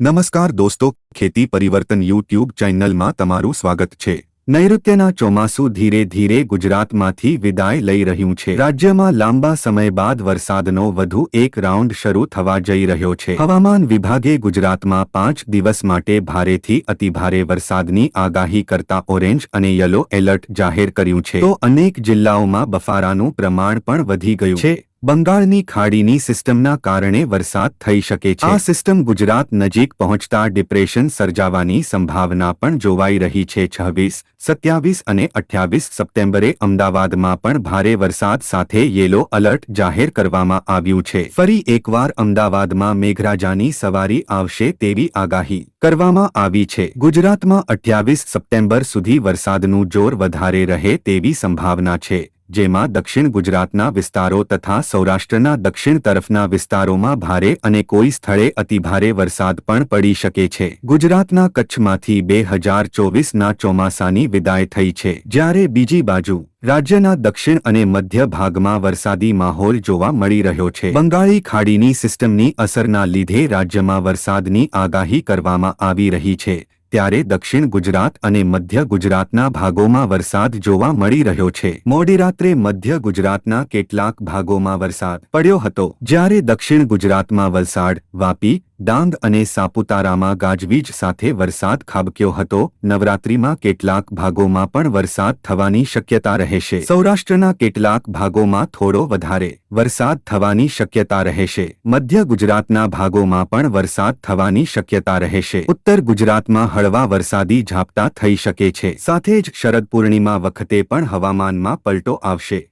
નમસ્કાર દોસ્તો, ખેતી પરિવર્તન યુટ્યુબ ચેનલમાં તમારું સ્વાગત છે. નૈઋત્યના ચોમાસું ધીરે ધીરે ગુજરાતમાંથી વિદાય લઈ રહ્યું છે. રાજ્યમાં લાંબા સમય બાદ વરસાદનો વધુ એક રાઉન્ડ શરૂ થવા જઈ રહ્યો છે. હવામાન વિભાગે ગુજરાતમાં પાંચ દિવસ માટે ભારેથી અતિભારે વરસાદની આગાહી કરતા ઓરેન્જ અને યલો એલર્ટ જાહેર કર્યું છે. તો અનેક જિલ્લાઓમાં બફારાનું પ્રમાણ પણ વધી ગયું છે. બંગાળની ખાડીની સિસ્ટમના કારણે વરસાદ થઈ શકે છે. આ સિસ્ટમ ગુજરાત નજીક પહોંચતા ડિપ્રેશન સર્જાવાની સંભાવના પણ જોવાઈ રહી છે. છવ્વીસ, સત્યાવીસ અને અઠ્યાવીસ સપ્ટેમ્બરે અમદાવાદમાં પણ ભારે વરસાદ સાથે યેલો અલર્ટ જાહેર કરવામાં આવ્યું છે. ફરી એકવાર અમદાવાદમાં મેઘરાજાની સવારી આવશે તેવી આગાહી કરવામાં આવી છે. ગુજરાતમાં અઠ્યાવીસ સપ્ટેમ્બર સુધી વરસાદનું જોર વધારે રહે તેવી સંભાવના છે. જેમાં દક્ષિણ ગુજરાતના વિસ્તારો તથા સૌરાષ્ટ્રના દક્ષિણ તરફના વિસ્તારોમાં ભારે અને કોઈ સ્થળે અતિભારે વરસાદ પણ પડી શકે છે. ગુજરાતના કચ્છમાંથી બે હજાર ચોવીસના ચોમાસાની વિદાય થઈ છે. જ્યારે બીજી બાજુ રાજ્યના દક્ષિણ અને મધ્ય ભાગમાં વરસાદી માહોલ જોવા મળી રહ્યો છે. બંગાળી ખાડીની સિસ્ટમની અસરના લીધે રાજ્યમાં વરસાદની આગાહી કરવામાં આવી રહી છે. ત્યારે દક્ષિણ ગુજરાત અને મધ્ય ગુજરાતના ભાગોમાં વરસાદ જોવા મળી રહ્યો છે. મોડી રાત્રે મધ્ય ગુજરાતના કેટલાક ભાગોમાં વરસાદ પડ્યો હતો. જ્યારે દક્ષિણ ગુજરાતમાં વલસાડ, વાપી ડાંગ અને સાપુતારામાં ગાજવીજ સાથે વરસાદ ખાબક્યો હતો. નવરાત્રીમાં કેટલાક ભાગોમાં પણ વરસાદ થવાની શક્યતા રહેશે. સૌરાષ્ટ્રના કેટલાક ભાગોમાં થોડો વધારે વરસાદ થવાની શક્યતા રહેશે. મધ્ય ગુજરાતના ભાગોમાં પણ વરસાદ થવાની શક્યતા રહેશે. ઉત્તર ગુજરાતમાં હળવા વરસાદી ઝાપટા થઈ શકે છે. સાથે જ શરદ પૂર્ણિમા વખતે પણ હવામાનમાં પલટો આવશે.